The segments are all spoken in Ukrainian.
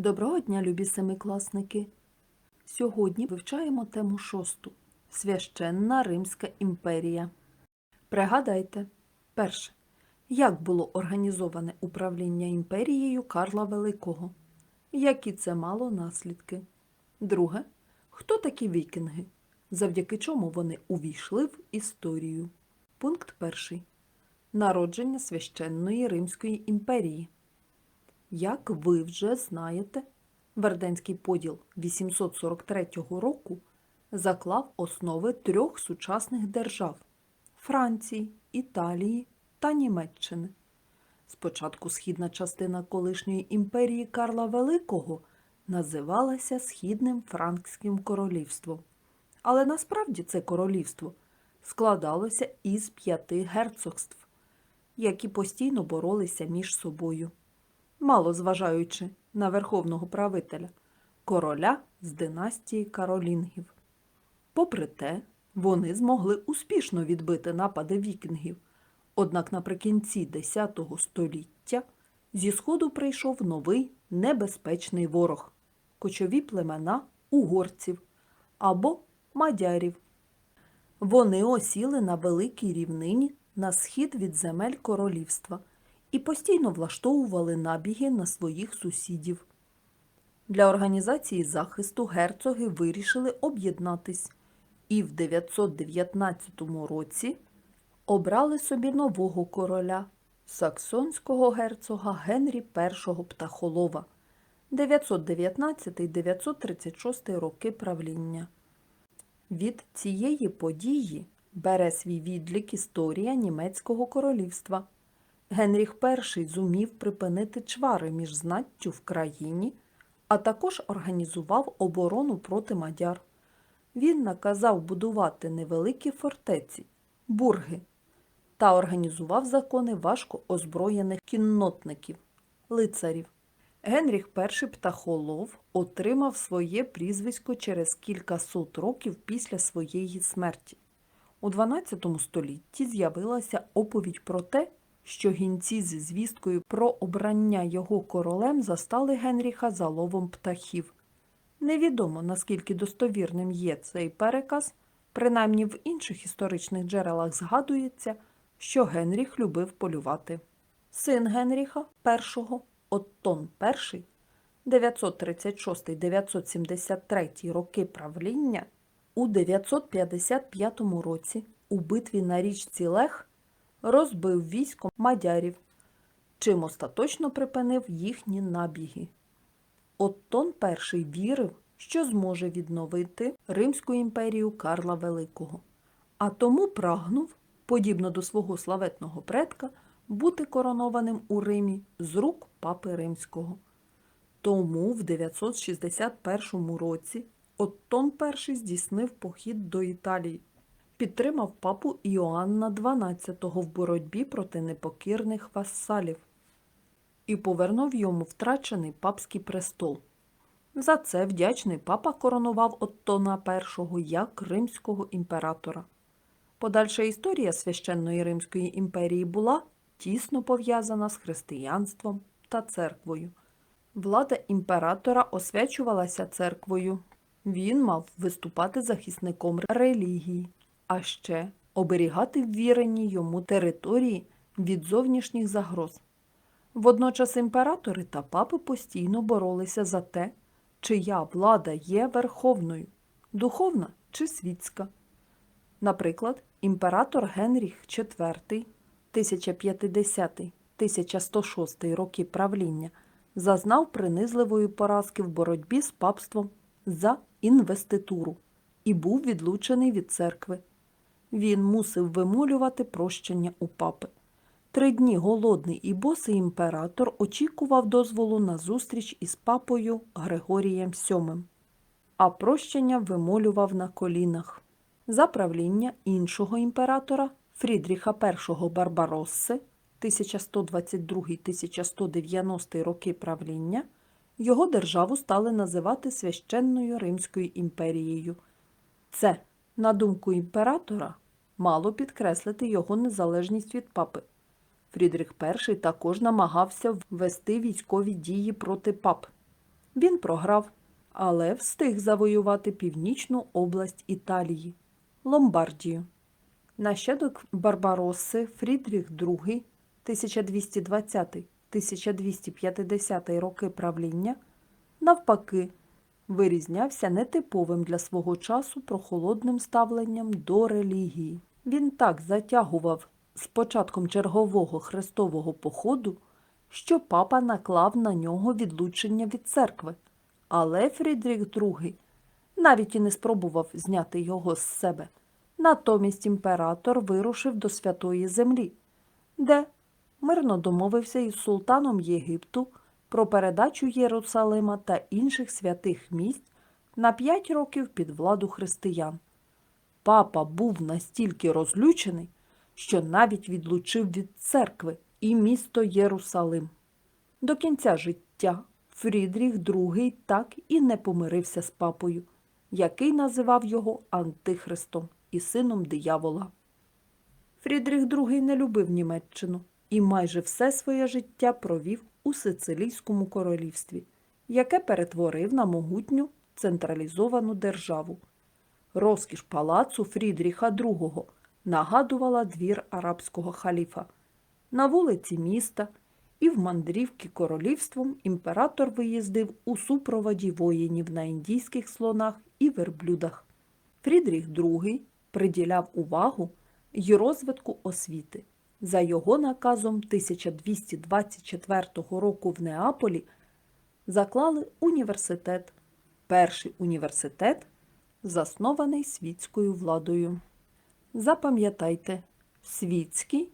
Доброго дня, любі семикласники! Сьогодні вивчаємо тему шосту Священна Римська імперія. Пригадайте, перше. Як було організоване управління імперією Карла Великого? Які це мало наслідки? Друге. Хто такі вікінги? Завдяки чому вони увійшли в історію? Пункт перший. Народження священної Римської імперії. Як ви вже знаєте, Верденський поділ 843 року заклав основи трьох сучасних держав Франції, Італії та Німеччини. Спочатку східна частина колишньої імперії Карла Великого називалася Східним Франкським королівством. Але насправді це королівство складалося із п'яти герцогств, які постійно боролися між собою мало зважаючи на верховного правителя, короля з династії Каролінгів. Попри те, вони змогли успішно відбити напади вікінгів, однак наприкінці X століття зі сходу прийшов новий небезпечний ворог кочові племена угорців або мадярів. Вони осіли на великій рівнині на схід від земель королівства і постійно влаштовували набіги на своїх сусідів. Для організації захисту герцоги вирішили об'єднатись і в 919 році обрали собі нового короля саксонського герцога Генрі І Птахолова 919-936 роки правління. Від цієї події бере свій відлік історія німецького королівства. Генріх І зумів припинити чвари між знаттю в країні, а також організував оборону проти мадяр. Він наказав будувати невеликі фортеці, бурги та організував закони важко озброєних кіннотників, лицарів. Генріх І Птахолов отримав своє прізвисько через кількасот років після своєї смерті. У XII столітті з'явилася оповідь про те, що гінці зі звісткою про обрання його королем застали Генріха за ловом птахів. Невідомо, наскільки достовірним є цей переказ, принаймні в інших історичних джерелах згадується, що Генріх любив полювати. Син Генріха І, Оттон І, 936-973 роки правління, у 955 році у битві на річці Лех розбив військо мадярів, чим остаточно припинив їхні набіги. Оттон І вірив, що зможе відновити Римську імперію Карла Великого, а тому прагнув, подібно до свого славетного предка, бути коронованим у Римі з рук папи Римського. Тому в 961 році Оттон І здійснив похід до Італії підтримав папу Іоанна XII в боротьбі проти непокірних вассалів і повернув йому втрачений папський престол. За це вдячний папа коронував Оттона І як римського імператора. Подальша історія священної Римської імперії була тісно пов'язана з християнством та церквою. Влада імператора освячувалася церквою. Він мав виступати захисником релігії а ще оберігати ввірені йому території від зовнішніх загроз. Водночас імператори та папи постійно боролися за те, чия влада є верховною, духовна чи світська. Наприклад, імператор Генріх IV 1050-1106 роки правління зазнав принизливої поразки в боротьбі з папством за інвеституру і був відлучений від церкви він мусив вимолювати прощення у папи. Три дні голодний і босий імператор очікував дозволу на зустріч із папою Григорієм VII, а прощення вимолював на колінах. За правління іншого імператора Фрідріха І Барбаросси 1122-1190 роки правління його державу стали називати Священною Римською імперією. Це, на думку імператора, мало підкреслити його незалежність від папи. Фрідрих І також намагався ввести військові дії проти пап. Він програв, але встиг завоювати північну область Італії Ломбардію. Нащадок Барбаросси Фрідріх II 1220-1250 роки правління навпаки вирізнявся нетиповим для свого часу прохолодним ставленням до релігії. Він так затягував з початком чергового хрестового походу, що папа наклав на нього відлучення від церкви, але Фрідріх II навіть і не спробував зняти його з себе. Натомість імператор вирушив до Святої Землі, де мирно домовився із султаном Єгипту про передачу Єрусалима та інших святих місць на п'ять років під владу християн. Папа був настільки розлючений, що навіть відлучив від церкви і місто Єрусалим. До кінця життя Фрідріх II так і не помирився з папою, який називав його Антихристом і сином диявола. Фрідріх II не любив Німеччину і майже все своє життя провів у Сицилійському королівстві, яке перетворив на могутню централізовану державу. Розкіш палацу Фрідріха II нагадувала двір арабського халіфа. На вулиці міста і в мандрівки королівством імператор виїздив у супроводі воїнів на індійських слонах і верблюдах. Фрідріх II приділяв увагу й розвитку освіти. За його наказом 1224 року в Неаполі заклали університет. Перший університет, заснований світською владою. Запам'ятайте, світський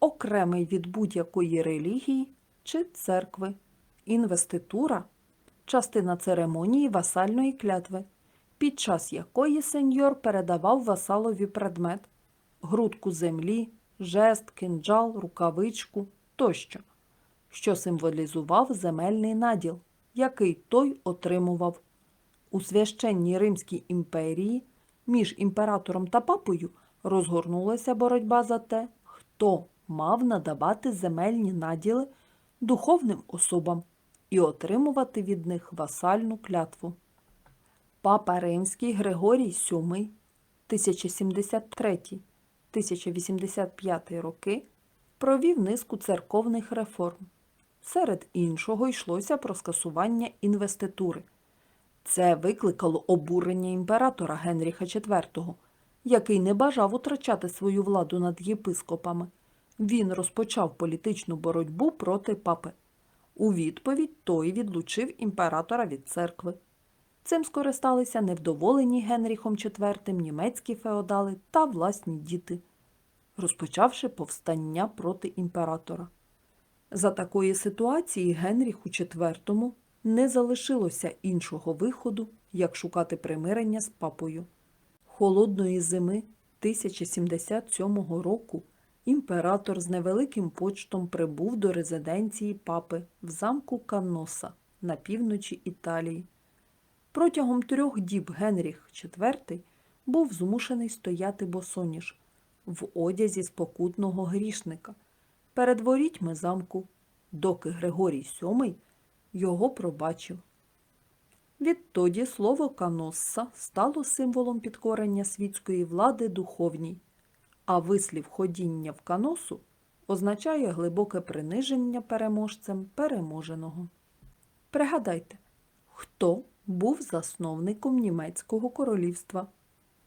окремий від будь-якої релігії чи церкви, інвеститура частина церемонії васальної клятви, під час якої сеньор передавав васалові предмет грудку землі, жест, кинджал, рукавичку тощо, що символізував земельний наділ, який той отримував. У священній Римській імперії між імператором та папою розгорнулася боротьба за те, хто мав надавати земельні наділи духовним особам і отримувати від них васальну клятву. Папа Римський Григорій VII 1073-1085 роки провів низку церковних реформ. Серед іншого йшлося про скасування інвеститури. Це викликало обурення імператора Генріха IV, який не бажав утрачати свою владу над єпископами. Він розпочав політичну боротьбу проти папи. У відповідь той відлучив імператора від церкви. Цим скористалися невдоволені Генріхом IV німецькі феодали та власні діти, розпочавши повстання проти імператора. За такої ситуації Генріху IV не залишилося іншого виходу, як шукати примирення з папою. Холодної зими 1077 року імператор з невеликим почтом прибув до резиденції папи в замку Канноса на півночі Італії. Протягом трьох діб Генріх IV був змушений стояти босоніж в одязі спокутного грішника перед ворітьми замку, доки Григорій VII його пробачив. Відтоді слово каносса стало символом підкорення світської влади духовній, а вислів ходіння в каносу означає глибоке приниження переможцем переможеного. Пригадайте, хто був засновником німецького королівства?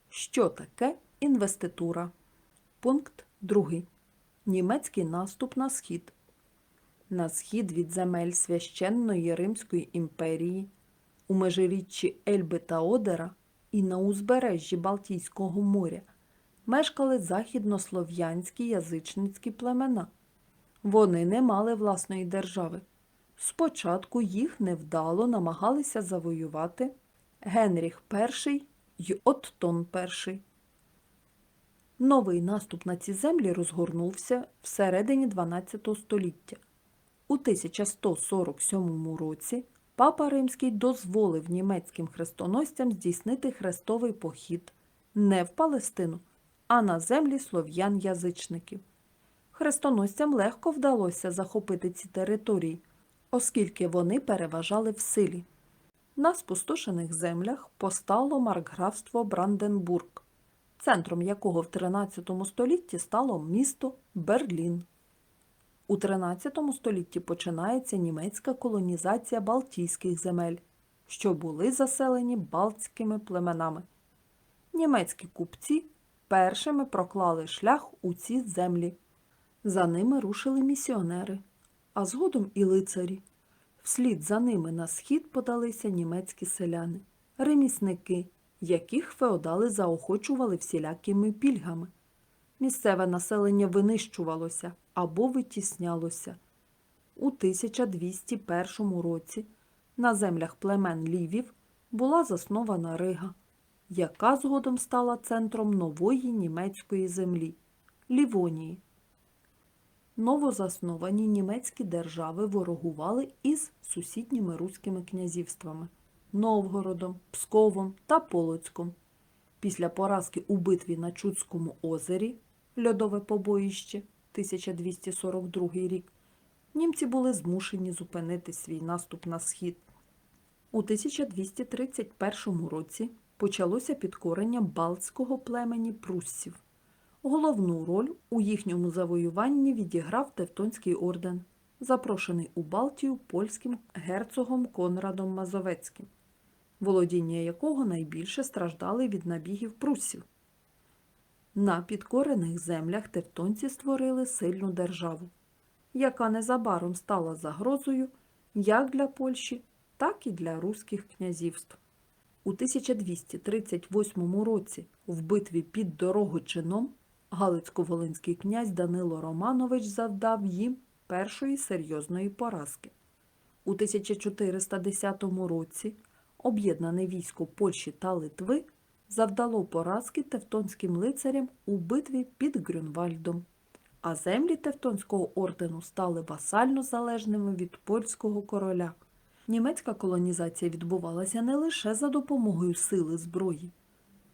Що таке інвеститура? Пункт 2. Німецький наступ на схід. На схід від земель священної Римської імперії, у межиріччі Ельби та Одера і на узбережжі Балтійського моря мешкали західнослов'янські язичницькі племена. Вони не мали власної держави. Спочатку їх невдало намагалися завоювати Генріх І й Оттон І. Новий наступ на ці землі розгорнувся всередині 12 століття. У 1147 році папа Римський дозволив німецьким хрестоносцям здійснити хрестовий похід не в Палестину, а на землі слов'ян-язичників. Хрестоносцям легко вдалося захопити ці території, оскільки вони переважали в силі. На спустошених землях постало маркграфство Бранденбург, центром якого в 13 столітті стало місто Берлін. У 13 столітті починається німецька колонізація Балтійських земель, що були заселені балтськими племенами. Німецькі купці першими проклали шлях у ці землі. За ними рушили місіонери, а згодом і лицарі. Вслід за ними на схід подалися німецькі селяни, ремісники, яких феодали заохочували всілякими пільгами. Місцеве населення винищувалося або витіснялося. У 1201 році на землях племен Лівів була заснована Рига, яка згодом стала центром нової німецької землі Лівонії. Новозасновані німецькі держави ворогували із сусідніми руськими князівствами Новгородом, Псковом та Полоцьком. Після поразки у битві на Чудському озері Льодове побоїще 1242 рік німці були змушені зупинити свій наступ на схід. У 1231 році почалося підкорення балтського племені пруссів. Головну роль у їхньому завоюванні відіграв Тевтонський орден, запрошений у Балтію польським герцогом Конрадом Мазовецьким, володіння якого найбільше страждали від набігів прусів. На підкорених землях тевтонці створили сильну державу, яка незабаром стала загрозою як для Польщі, так і для руських князівств. У 1238 році в битві під Дорогочином Галицько-Волинський князь Данило Романович завдав їм першої серйозної поразки. У 1410 році об'єднане військо Польщі та Литви завдало поразки тевтонським лицарям у битві під Грюнвальдом, а землі Тевтонського ордену стали васально залежними від польського короля. Німецька колонізація відбувалася не лише за допомогою сили зброї.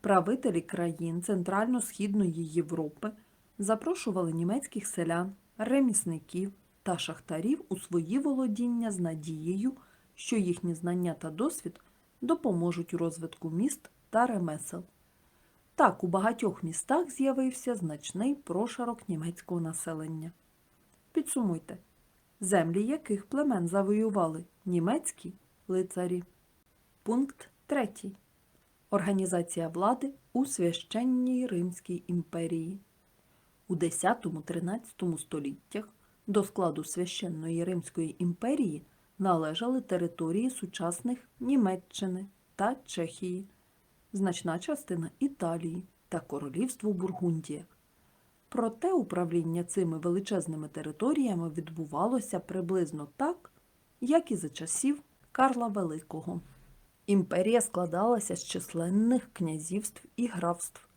Правителі країн Центрально-Східної Європи запрошували німецьких селян, ремісників та шахтарів у свої володіння з надією, що їхні знання та досвід допоможуть у розвитку міст та ремесел. Так, у багатьох містах з'явився значний прошарок німецького населення. Підсумуйте, землі яких племен завоювали німецькі лицарі. Пункт 3. Організація влади у священній Римській імперії. У 10-13 століттях до складу священної Римської імперії належали території сучасних Німеччини та Чехії, значна частина Італії та королівство Бургундія. Проте управління цими величезними територіями відбувалося приблизно так, як і за часів Карла Великого. Імперія складалася з численних князівств і графств,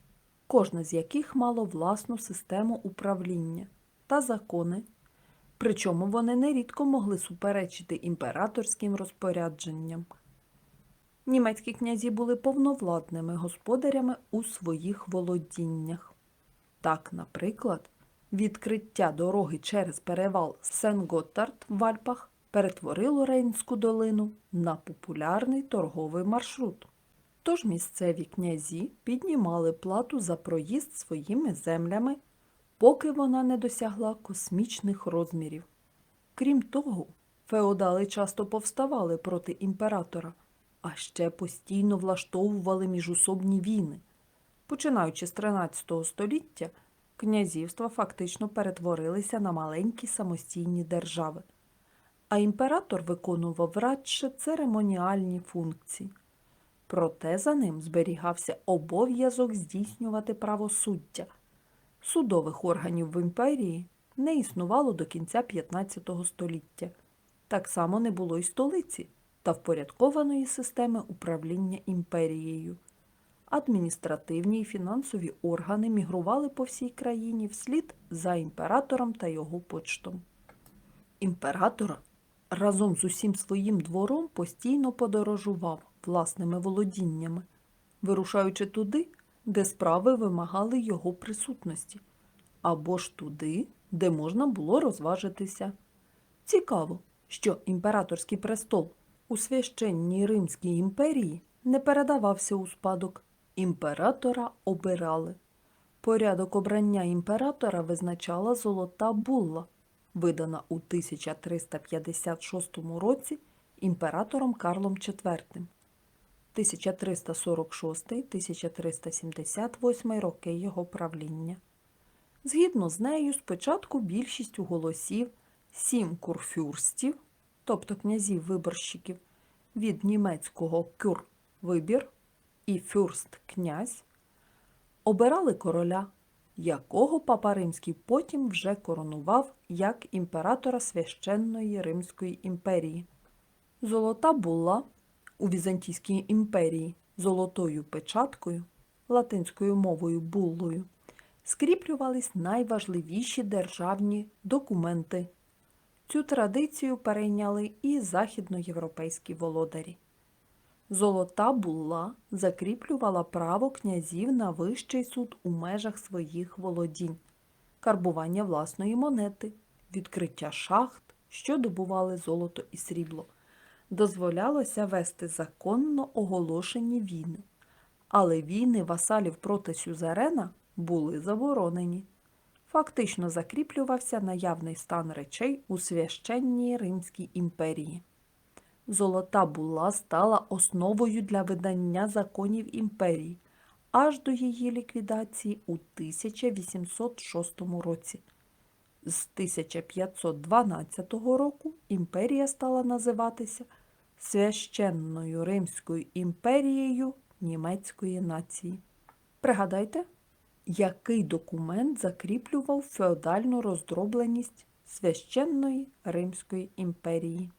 кожне з яких мало власну систему управління та закони, причому вони нерідко могли суперечити імператорським розпорядженням. Німецькі князі були повновладними господарями у своїх володіннях. Так, наприклад, відкриття дороги через перевал Сен-Готтард в Альпах перетворило Рейнську долину на популярний торговий маршрут. Тож місцеві князі піднімали плату за проїзд своїми землями, поки вона не досягла космічних розмірів. Крім того, феодали часто повставали проти імператора, а ще постійно влаштовували міжусобні війни. Починаючи з 13 століття, князівства фактично перетворилися на маленькі самостійні держави, а імператор виконував радше церемоніальні функції. Проте за ним зберігався обов'язок здійснювати правосуддя. Судових органів в імперії не існувало до кінця 15 століття. Так само не було й столиці та впорядкованої системи управління імперією. Адміністративні і фінансові органи мігрували по всій країні вслід за імператором та його почтом. Імператор разом з усім своїм двором постійно подорожував власними володіннями, вирушаючи туди, де справи вимагали його присутності, або ж туди, де можна було розважитися. Цікаво, що імператорський престол У священній Римській імперії не передавався у спадок. Імператора обирали. Порядок обрання імператора визначала золота булла, видана у 1356 році імператором Карлом IV. 1346-1378 роки його правління. Згідно з нею, спочатку більшістю голосів сім курфюрстів, тобто князів-виборщиків, від німецького кюр вибір і фюрст князь, обирали короля, якого папа Римський потім вже коронував як імператора священної Римської імперії. Золота була у Візантійській імперії золотою печаткою, латинською мовою буллою, скріплювались найважливіші державні документи. Цю традицію перейняли і західноєвропейські володарі. Золота булла закріплювала право князів на вищий суд у межах своїх володінь, карбування власної монети, відкриття шахт, що добували золото і срібло. Дозволялося вести законно оголошені війни, але війни васалів проти сюзерена були заборонені. Фактично закріплювався наявний стан речей у священній Римській імперії. Золота була стала основою для видання законів імперії аж до її ліквідації у 1806 році. З 1512 року імперія стала називатися Священною Римською імперією німецької нації. Пригадайте, який документ закріплював феодальну роздробленість Священної Римської імперії.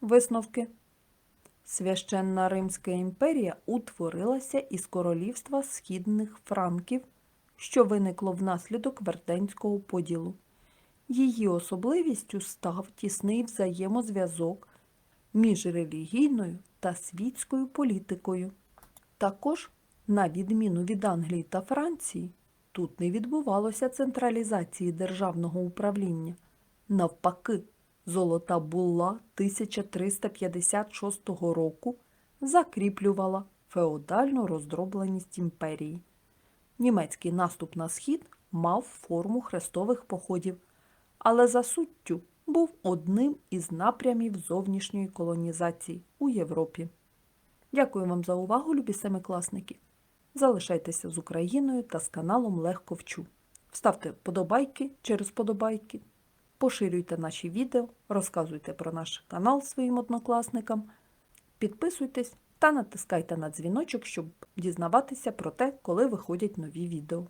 Висновки. Священна Римська імперія утворилася із королівства східних франків, що виникло внаслідок Верденського поділу. Її особливістю став тісний взаємозв'язок між релігійною та світською політикою. Також, на відміну від Англії та Франції, тут не відбувалося централізації державного управління. Навпаки, Золота булла 1356 року закріплювала феодальну роздробленість імперії. Німецький наступ на схід мав форму хрестових походів, але за суттю був одним із напрямів зовнішньої колонізації у Європі. Дякую вам за увагу, любі семикласники. Залишайтеся з Україною та з каналом Легко вчу. Ставте подобайки через подобайки. Поширюйте наші відео, розказуйте про наш канал своїм однокласникам, підписуйтесь та натискайте на дзвіночок, щоб дізнаватися про те, коли виходять нові відео.